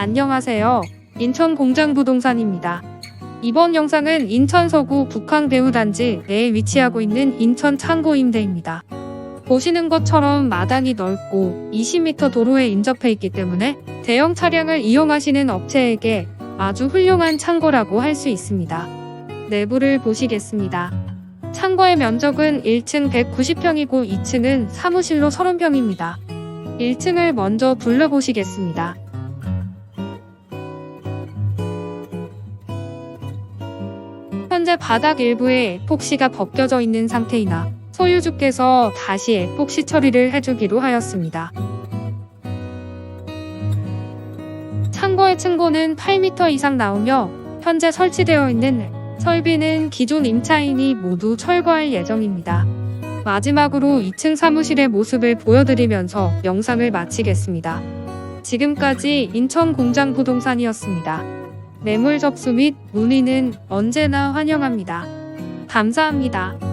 안녕하세요. 인천 공장 부동산입니다. 이번 영상은 인천 서구 북한배우단지 내에 위치하고 있는 인천 창고임대입니다. 보시는 것처럼 마당이 넓고 20m 도로에 인접해 있기 때문에 대형 차량을 이용하시는 업체에게 아주 훌륭한 창고라고 할 수 있습니다. 내부를 보시겠습니다. 창고의 면적은 1층 190평이고 2층은 사무실로 30평입니다. 1층을 먼저 둘러보시겠습니다. 현재 바닥 일부에 에폭시가 벗겨져 있는 상태이나 소유주께서 다시 에폭시 처리를 해주기로 하였습니다. 창고의 층고는 8m 이상 나오며 현재 설치되어 있는 설비는 기존 임차인이 모두 철거할 예정입니다. 마지막으로 2층 사무실의 모습을 보여드리면서 영상을 마치겠습니다. 지금까지 인천 공장 부동산이었습니다. 매물 접수 및 문의는 언제나 환영합니다. 감사합니다.